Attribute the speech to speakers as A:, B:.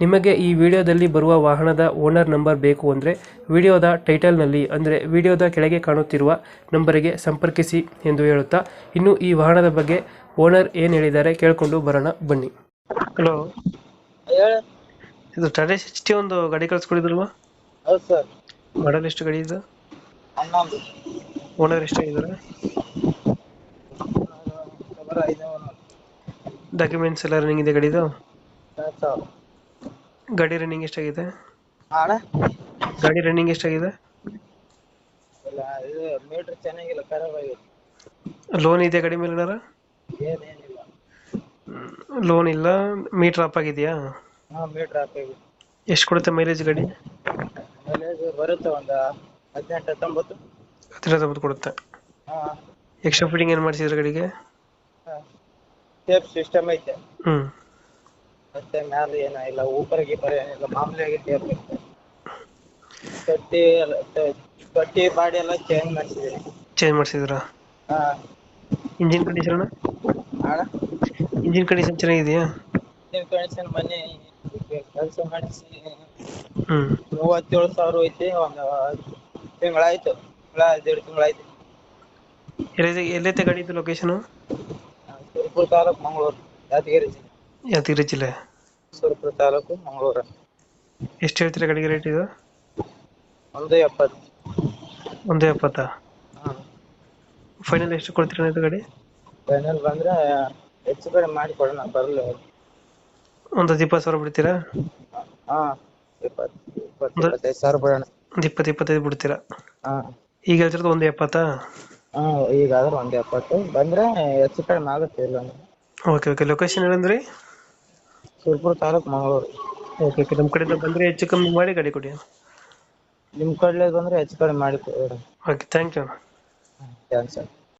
A: ನಿಮಗೆ ಈ ವಿಡಿಯೋದಲ್ಲಿ ಬರುವ ವಾಹನದ ಓನರ್ ನಂಬರ್ ಬೇಕು ಅಂದರೆ ವಿಡಿಯೋದ ಟೈಟಲ್ನಲ್ಲಿ ಅಂದರೆ ವಿಡಿಯೋದ ಕೆಳಗೆ ಕಾಣುತ್ತಿರುವ ನಂಬರಿಗೆ ಸಂಪರ್ಕಿಸಿ ಎಂದು ಹೇಳುತ್ತಾ ಇನ್ನು ಈ ವಾಹನದ ಬಗ್ಗೆ ಓನರ್ ಏನು ಹೇಳಿದ್ದಾರೆ ಕೇಳಿಕೊಂಡು ಬರೋಣ ಬನ್ನಿ. ಹಲೋ
B: ಹೇಳ.
A: ಇದು ಟಾಟಾ ಎಚ್ ಟಿ ಒಂದು ಗಾಡಿ ಕಳಿಸ್ಕೊಡಿದ್ರಲ್ವಾ?
B: ಹೌದು ಸರ್.
A: ಮಾಡಲ್ ಎಷ್ಟು ಗಾಡಿ ಇದು?
B: ಹನ್ನೊಂದು.
A: ಓನರ್
B: ಎಷ್ಟು ಐನೂರು
A: ಡಾಕ್ಯುಮೆಂಟ್ಸ್ ಎಲ್ಲ ರನ್ನಿಂಗ್ ಇದೆ ಗಾಡಿದು?
B: ಎರಡು ಸಾವಿರ
A: ಗಾಡಿ ರನ್ನಿಂಗ್ ಎಷ್ಟಾಗಿದೆ?
B: ಅಣ್ಣ
A: ಗಾಡಿ ರನ್ನಿಂಗ್ ಎಷ್ಟಾಗಿದೆ?
B: ಇಲ್ಲ ಇದು ಮೀಟ್ರ್ ಚೆನ್ನಾಗಿಲ್ಲ ಖರಾಬ್ ಆಗಿದೆ.
A: ಲೋನ್ ಇದೆ ಗಾಡಿ ಮೇಲೆ
B: ಏನೇನಿಲ್ಲ.
A: ಲೋನ್ ಇಲ್ಲ ಮೀಟರ್ ಆಫ್ ಆಗಿದೆಯಾ?
B: ಹಾಂ ಮೀಟ್ರ್ ಆಗಿದೆ.
A: ಎಷ್ಟು ಕೊಡುತ್ತೆ ಮೈಲೇಜ್ ಗಾಡಿ?
B: ಮೈಲೇಜ್ ಬರುತ್ತೆ ಒಂದು ಹದಿನೆಂಟು ಹತ್ತೊಂಬತ್ತು.
A: ಹತ್ತಿರ ಕೊಡುತ್ತೆ.
B: ಹಾಂ.
A: ಎಕ್ಸ್ಟ್ರಾ ಫಿಟ್ಟಿಂಗ್ ಏನು ಮಾಡಿಸಿದ್ರೆ ಗಾಡಿಗೆ?
B: ಹಾಂ. ಟೇಪ್ ಸಿಸ್ಟಮ್ ಐತೆ.
A: ಹ್ಞೂ
B: ಮತ್ತೆ ಮ್ಯಾಲ ಏನ ಇಲ್ಲ ಊಪರ್ ಗೀಪರ್ ಏನಿಲ್ಲ ಮಾಮೂಲಿಯಾಗಿ ಟೇಪ್ ಐತೆ ಕಟ್ಟಿ ಎಲ್ಲ ತ- ಕಟ್ಟಿ ಬಾಡಿ ಎಲ್ಲ ಚೇಂಜ್ ಮಾಡಿಸಿದ್ದೀನಿ
A: ಚೇಂಜ್ ಮಾಡ್ಸಿದ್ರ?
B: ಹಾ.
A: ಇಂಜಿನ್ ಕಂಡೀಷನ್
B: ಅಣ್ಣ?
A: ಇಂಜಿನ್ ಕಂಡೀಷನ್ ಚೆನ್ನಾಗಿದೆಯಾ?
B: ಇಂಜಿನ್ ಕಂಡೀಷನ್ ಮೊನ್ನೆ ಕೆಲಸ ಮಾಡಿಸಿ
A: ಹ್ಞೂ
B: ಮೂವತ್ತೇಳು ಸಾವಿರ ಐತಿ ಒಂದು ತಿಂಗಳಾಯ್ತು ತಿಂಗಳ ಎರಡು ತಿಂಗಳಾಯ್ತು.
A: ಎಲ್ಲಿದೆ ಎಲ್ಲೈತೆ ಗಾಡಿ ಇದು ಲೊಕೇಶನು
B: ಸುರಪುರ ತಾಲೂಕು ಮಂಗಳೂರು ಯಾದಗಿರಿ ಜಿಲ್ಲೆ.
A: ಯಾದಗಿರಿ ಜಿಲ್ಲೆ?
B: ಸುರಪುರ ತಾಲೂಕು ಮಂಗಳೂರು.
A: ಎಷ್ಟು ಹೇಳ್ತೀರಾ ಗಾಡಿಗೆ ರೇಟ್ ಇದು?
B: ಒಂದೇ ಎಪ್ಪತ್ತು.
A: ಒಂದು ಎಪ್ಪತ್ತಾ?
B: ಹಾಂ.
A: ಫೈನಲ್ ಎಷ್ಟು ಕೊಡ್ತೀರಾ ಇದು ಗಾಡಿ?
B: ಫೈನಲ್ ಬಂದ್ರೆ ಹೆಚ್ಚು ಕಡಿಮೆ ಮಾಡಿ ಕೊಡೋಣ ಬರಲ್ಲ
A: ಒಂದು ಹತ್ತು ಇಪ್ಪತ್ತು ಸಾವಿರ ಬಿಡ್ತೀರಾ?
B: ಹಾಂ ಇಪ್ಪತ್ತು ಇಪ್ಪತ್ತು ಇಪ್ಪತ್ತೈದು ಸಾವಿರ ಬಿಡೋಣ.
A: ಒಂದು ಇಪ್ಪತ್ತು ಇಪ್ಪತ್ತೈದು ಬಿಡ್ತೀರಾ?
B: ಹಾಂ.
A: ಈಗ ಹೇಳ್ತಿರೋದು ಒಂದು ಎಪ್ಪತ್ತಾ?
B: ಹಾಂ ಈಗಾದ್ರೆ ಒಂದು ಎಪ್ಪತ್ತು. ಬಂದ್ರೆ ಹೆಚ್ಚು ಕಡಿಮೆ ಆಗುತ್ತೆ ಇಲ್ಲ
A: ಓಕೆ ಓಕೆ ಲೊಕೇಶನ್ ಏನಂದ್ರಿ?
B: ಸುರಪುರ ತಾಲೂಕು ಮಂಗಳೂರು.
A: ಓಕೆ ಓಕೆ ನಮ್ಮ ಕಡೆಯಿಂದ ಬಂದರೆ ಹೆಚ್ಚು ಕಮ್ಮಿ ಮಾಡಿ ಗಾಡಿ ಕೊಡಿ.
B: ನಿಮ್ಮ ಕಡೆ ಬಂದರೆ ಹೆಚ್ಚು ಕಡಿಮೆ ಮಾಡಿ ಕೊಡಿ.
A: Okay thank you
B: thanks sir